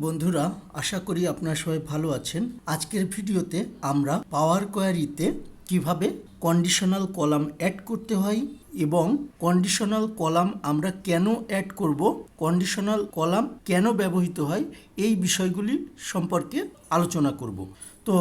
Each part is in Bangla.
বন্ধুরা, আশা করি আপনারা সবাই ভালো আছেন। আজকের ভিডিওতে আমরা পাওয়ার কোয়ারিতে কীভাবে কন্ডিশনাল কলাম অ্যাড করতে হয় এবং কন্ডিশনাল কলাম আমরা কেন অ্যাড করব কন্ডিশনাল কলাম কেন ব্যবহৃত হয়, এই বিষয়গুলি সম্পর্কে আলোচনা করব। তো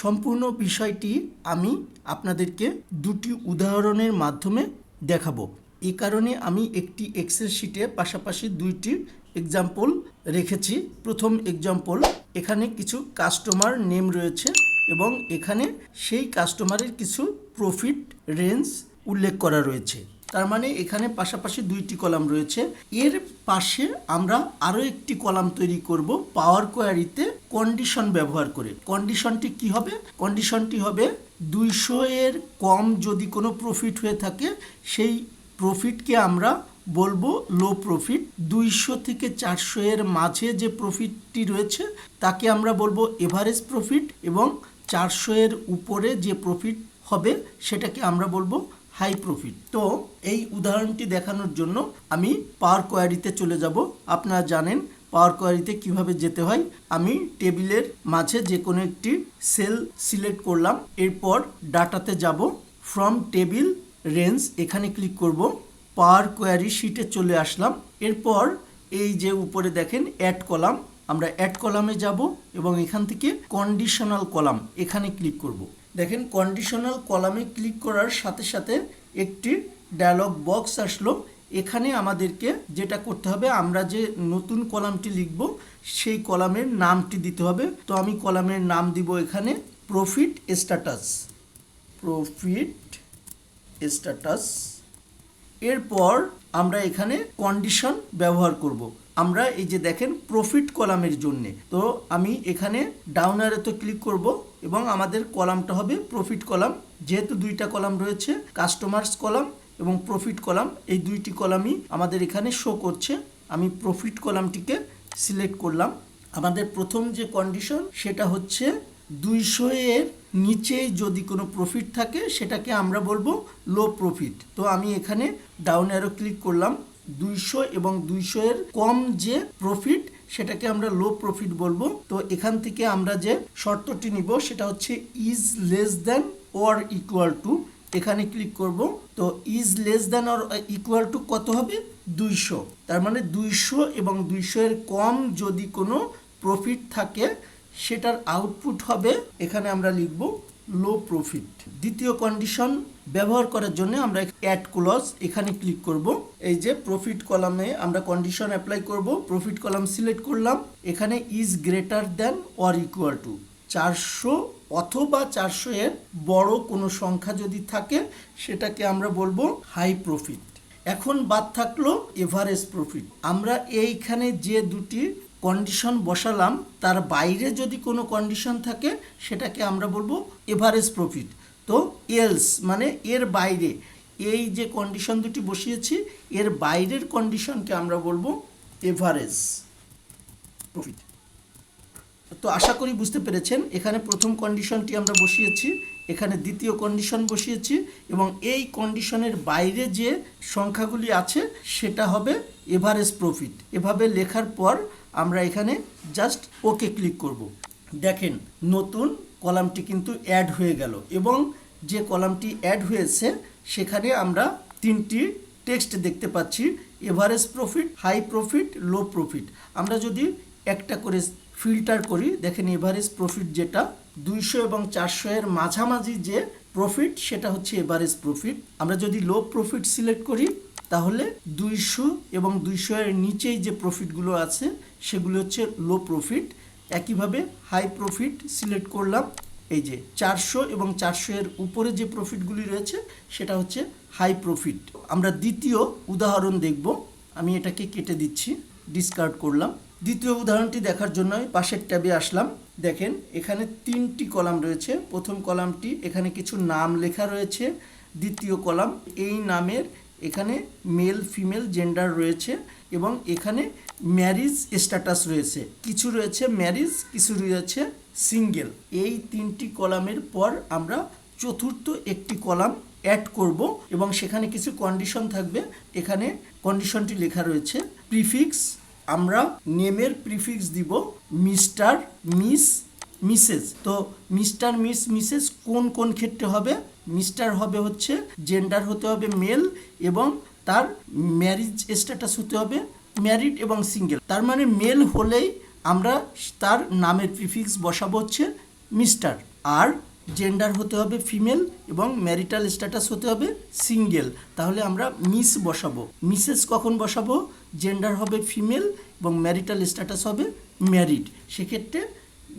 সম্পূর্ণ বিষয়টি আমি আপনাদেরকে দুটি উদাহরণের মাধ্যমে দেখাবো। এই কারণে আমি একটি এক্সেল শিটে পাশাপাশি দুইটি এক্সাম্পল রেখেছি। প্রথম এক্সাম্পল এখানে কিছু কাস্টমার নেম রয়েছে এবং এখানে সেই কাস্টমারের কিছু প্রফিট রেঞ্জ উল্লেখ করা রয়েছে। তার মানে এখানে পাশাপাশি দুইটি কলাম রয়েছে। এর পাশে আমরা আরও একটি কলাম তৈরি করব পাওয়ার কোয়ারিতে কন্ডিশন ব্যবহার করে। কন্ডিশনটি কি হবে? কন্ডিশনটি হবে দুইশো এর কম যদি কোনো প্রফিট হয়ে থাকে, সেই প্রফিটকে আমরা বলব লো প্রফিট দুইশো থেকে চারশো এর মাঝে যে প্রফিটটি রয়েছে, তাকে আমরা বলব এভারেজ প্রফিট এবং চারশো এর উপরে যে প্রফিট হবে, সেটাকে আমরা বলব হাই প্রফিট তো এই উদাহরণটি দেখানোর জন্য আমি পাওয়ার কোয়ারিতে চলে যাব। আপনারা জানেন পাওয়ার কোয়ারিতে কীভাবে যেতে হয়। আমি টেবিলের মাঝে যে কোনো একটি সেল সিলেক্ট করলাম, এরপর ডাটাতে যাব। ফ্রম টেবিল রেঞ্জ, এখানে ক্লিক করব, পাওয়ার কোয়ারি শিটে চলে আসলাম। এরপর এই যে উপরে দেখেন অ্যাড কলাম আমরা অ্যাড কলামে যাব এবং এখান থেকে কন্ডিশনাল কলাম এখানে ক্লিক করব। দেখেন কন্ডিশনাল কলামে ক্লিক করার সাথে সাথে একটি ডায়লগ বক্স আসলো। এখানে আমাদেরকে যেটা করতে হবে, আমরা যে নতুন কলামটি লিখব, সেই কলামের নামটি দিতে হবে। তো আমি কলামের নাম দিব এখানে প্রফিট স্ট্যাটাস প্রফিট স্ট্যাটাস এরপর আমরা এখানে কন্ডিশন ব্যবহার করব। আমরা এই যে দেখেন প্রফিট কলামের জন্যে। তো আমি এখানে ডাউন তো ক্লিক করব এবং আমাদের কলামটা হবে প্রফিট কলাম যেহেতু দুইটা কলাম রয়েছে কাস্টমার্স কলাম এবং প্রফিট কলাম এই দুইটি কলামই আমাদের এখানে শো করছে। আমি প্রফিট কলামটিকে সিলেক্ট করলাম। আমাদের প্রথম যে কন্ডিশন সেটা হচ্ছে দুইশো এর নিচে যদি কোনো প্রফিট থাকে, সেটাকে আমরা বলব লো প্রফিট তো আমি এখানে ডাউন অ্যারো ক্লিক করলাম, দুইশো এবং দুইশো এর কম যে প্রফিট সেটাকে আমরা লো প্রফিট বলব। তো এখান থেকে আমরা যে শর্তটি নিব, সেটা হচ্ছে is less than or equal to এখানে ক্লিক করব। তো is less than or equal to কত হবে? দুইশো। তার মানে দুইশো এবং দুইশো এর কম যদি কোনো প্রফিট থাকে সেটার আউটপুট হবে, এখানে আমরা লিখব লো প্রফিট দ্বিতীয় কন্ডিশন ব্যবহার করার জন্য আমরা অ্যাড ক্লজ এখানে ক্লিক করব। এই যে প্রফিট কলামে আমরা কন্ডিশন অ্যাপ্লাই করব প্রফিট কলাম সিলেক্ট করলাম, এখানে is greater than or equal to চারশো অথবা চারশো এর বড় কোনো সংখ্যা যদি থাকে, সেটাকে আমরা বলব হাই প্রফিট এখন বাদ থাকল এভারেজ প্রফিট আমরা এইখানে যে দুটি কন্ডিশন বসালাম, তার বাইরে যদি কোনো কন্ডিশন থাকে, সেটাকে আমরা বলব এভারেজ প্রফিট তো এলস মানে এর বাইরে, এই যে কন্ডিশন দুটি বসিয়েছি, এর বাইরের কন্ডিশনকে আমরা বলব এভারেজ প্রফিট তো আশা করি বুঝতে পেরেছেন, এখানে প্রথম কন্ডিশনটি আমরা বসিয়েছি, এখানে দ্বিতীয় কন্ডিশন বসিয়েছি, এবং এই কন্ডিশনের বাইরে যে সংখ্যাগুলি আছে, সেটা হবে এভারেজ প্রফিট এভাবে লেখার পর আমরা এখানে জাস্ট ওকে ক্লিক করব। দেখেন, নতুন কলামটি কিন্তু অ্যাড হয়ে গেল এবং যে কলামটি অ্যাড হয়েছে, সেখানে আমরা তিনটি টেক্সট দেখতে পাচ্ছি average profit high profit low profit আমরা যদি একটা করে ফিল্টার করি, দেখেন এভারেজ প্রফিট যেটা, দুইশো এবং চারশো এর মাঝামাঝি যে প্রফিট সেটা হচ্ছে এভারেজ প্রফিট আমরা যদি লো প্রফিট সিলেক্ট করি তাহলে দুইশো এবং দুইশো এর নিচেই যে প্রফিটগুলো আছে, সেগুলো হচ্ছে লো প্রফিট একইভাবে হাই প্রফিট সিলেক্ট করলাম, এই যে চারশো এবং চারশো এর উপরে যে প্রফিটগুলি রয়েছে, সেটা হচ্ছে হাই প্রফিট আমরা দ্বিতীয় উদাহরণ দেখব, আমি এটাকে কেটে দিচ্ছি ডিসকার্ড করলাম। দ্বিতীয় উদাহরণটি দেখার জন্য পাশের ট্যাবে আসলাম। দেখেন, এখানে তিনটি কলাম রয়েছে। প্রথম কলামটি, এখানে কিছু নাম লেখা রয়েছে। দ্বিতীয় কলাম, এই নামের এখানে মেল ফিমেল জেন্ডার রয়েছে এবং এখানে ম্যারিজ স্ট্যাটাস রয়েছে। কিছু রয়েছে ম্যারিজ কিছু রয়েছে সিঙ্গেল এই তিনটি কলামের পর আমরা চতুর্থ একটি কলাম অ্যাড করব এবং সেখানে কিছু কন্ডিশন থাকবে। এখানে কন্ডিশনটি লেখা রয়েছে প্রিফিক্স আমরা নেমের প্রিফিক্স দিব মিস্টার মিস মিসেস তো মিস্টার মিস মিসেস কোন কোন ক্ষেত্রে হবে? মিস্টার হবে হচ্ছে জেন্ডার হতে হবে মেল এবং তার ম্যারিজ স্ট্যাটাস হতে হবে ম্যারিড এবং সিঙ্গেল তার মানে মেল হলেই আমরা তার নামের প্রিফিক্স বসাবো হচ্ছে মিস্টার আর জেন্ডার হতে হবে ফিমেল এবং ম্যারিটাল স্ট্যাটাস হতে হবে সিঙ্গেল তাহলে আমরা মিস বসাবো। মিসেস কখন বসাবো? জেন্ডার হবে ফিমেল এবং ম্যারিটাল স্ট্যাটাস হবে ম্যারিড সেক্ষেত্রে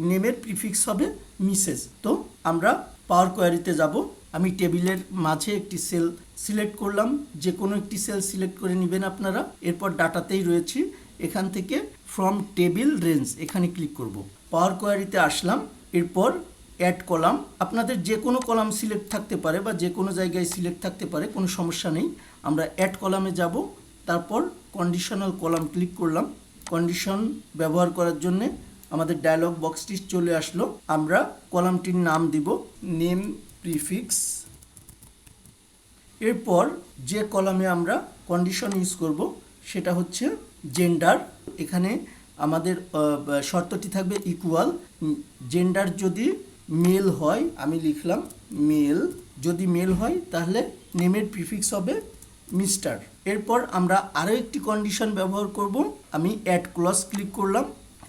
নেমের প্রিফিক্স হবে মিসেস তো আমরা পাওয়ার কোয়ারিতে যাব। আমি টেবিলের মাঝে একটি সেল সিলেক্ট করলাম। যে কোনো একটি সেল সিলেক্ট করে নেবেন আপনারা। এরপর ডাটাতেই রয়েছি। এখান থেকে ফ্রম টেবিল রেঞ্জ এখানে ক্লিক করব। পাওয়ার কোয়ারিতে আসলাম। এরপর অ্যাড কলাম আপনাদের যে কোনো কলাম সিলেক্ট থাকতে পারে বা যে কোনো জায়গায় সিলেক্ট থাকতে পারে, কোনো সমস্যা নেই। আমরা অ্যাড কলামে যাব। তারপর কন্ডিশনাল কলাম ক্লিক করলাম। কন্ডিশন ব্যবহার করার জন্য আমাদের ডায়লগ বক্সটি চলে আসলো। আমরা কলামটির নাম দিব নেম প্রিফিক্স এরপর যে কলামে আমরা কন্ডিশন ইউজ করব, সেটা হচ্ছে জেন্ডার এখানে আমাদের শর্তটি থাকবে ইকুয়াল জেন্ডার যদি মেল হয়, আমি লিখলাম মেল যদি মেল হয়, তাহলে নেমের প্রিফিক্স হবে মিস্টার এরপর আমরা আরও একটি কন্ডিশন ব্যবহার করব। আমি অ্যাড ক্লস ক্লিক করলাম।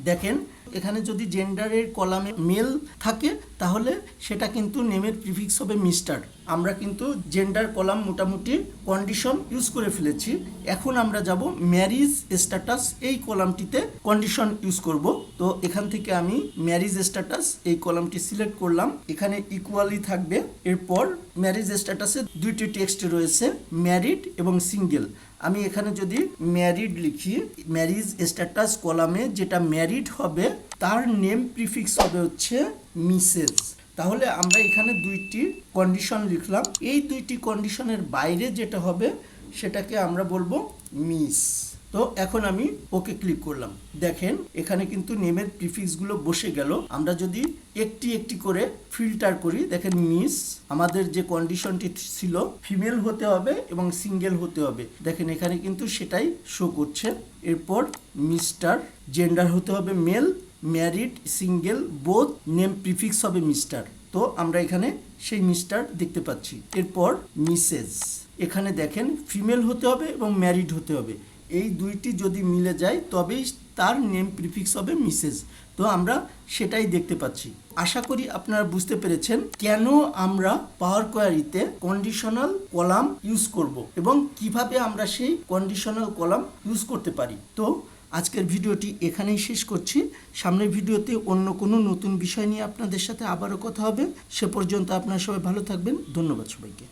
দেখেন এখানে যদি জেন্ডারের কলামে মেল থাকে, তাহলে সেটা কিন্তু নেমের প্রিফিক্স হবে মিস্টার আমরা কিন্তু জেন্ডার কলাম মোটামুটি কন্ডিশন ইউজ করে ফেলেছি। এখন আমরা যাব ম্যারিজ স্ট্যাটাস এই কলামটিতে কন্ডিশন ইউজ করব। তো এখান থেকে আমি ম্যারিজ স্ট্যাটাস এই কলামটি সিলেক্ট করলাম। এখানে ইকুয়ালি থাকবে। এরপর ম্যারিজ স্ট্যাটাসে দুইটি টেক্সট রয়েছে ম্যারিড এবং সিঙ্গেল আমি এখানে যদি ম্যারিড লিখি ম্যারিজ স্ট্যাটাস কলামে যেটা ম্যারিড হবে, তার নেম প্রিফিক্স হবে হচ্ছে মিসেস তাহলে আমরা এখানে দুইটি কন্ডিশন লিখলাম। এই দুইটি কন্ডিশনের বাইরে যেটা হবে, সেটাকে আমরা বলব মিস তো এখন আমি ওকে ক্লিক করলাম। দেখেন, এখানে কিন্তু নেমের প্রিফিক্সগুলো বসে গেল। আমরা যদি একটি একটি করে ফিল্টার করি, দেখেন মিস আমাদের যে কন্ডিশনটি ছিল ফিমেল হতে হবে এবং সিঙ্গেল হতে হবে। দেখেন, এখানে কিন্তু সেটাই শো করছে। এরপর মিস্টার জেন্ডার হতে হবে male married single both name prefix হবে মিস্টার তো আমরা এখানে সেই মিস্টার দেখতে পাচ্ছি। এরপর মিসেস এখানে দেখেন ফিমেল হতে হবে এবং ম্যারিড হতে হবে। এই দুইটি যদি মিলে যায়, তবেই তার নেম প্রিফিক্স হবে মিসেস তো আমরা সেটাই দেখতে পাচ্ছি। আশা করি আপনারা বুঝতে পেরেছেন কেন আমরা পাওয়ার কোয়ারিতে কন্ডিশনাল কলাম ইউজ করব এবং কীভাবে আমরা সেই কন্ডিশনাল কলাম ইউজ করতে পারি। তো আজকের ভিডিওটি এখানেই শেষ করছি। সামনের ভিডিওতে অন্য কোনো নতুন বিষয় নিয়ে আপনাদের সাথে আবারও কথা হবে। সে পর্যন্ত আপনারা সবাই ভালো থাকবেন। ধন্যবাদ সবাইকে।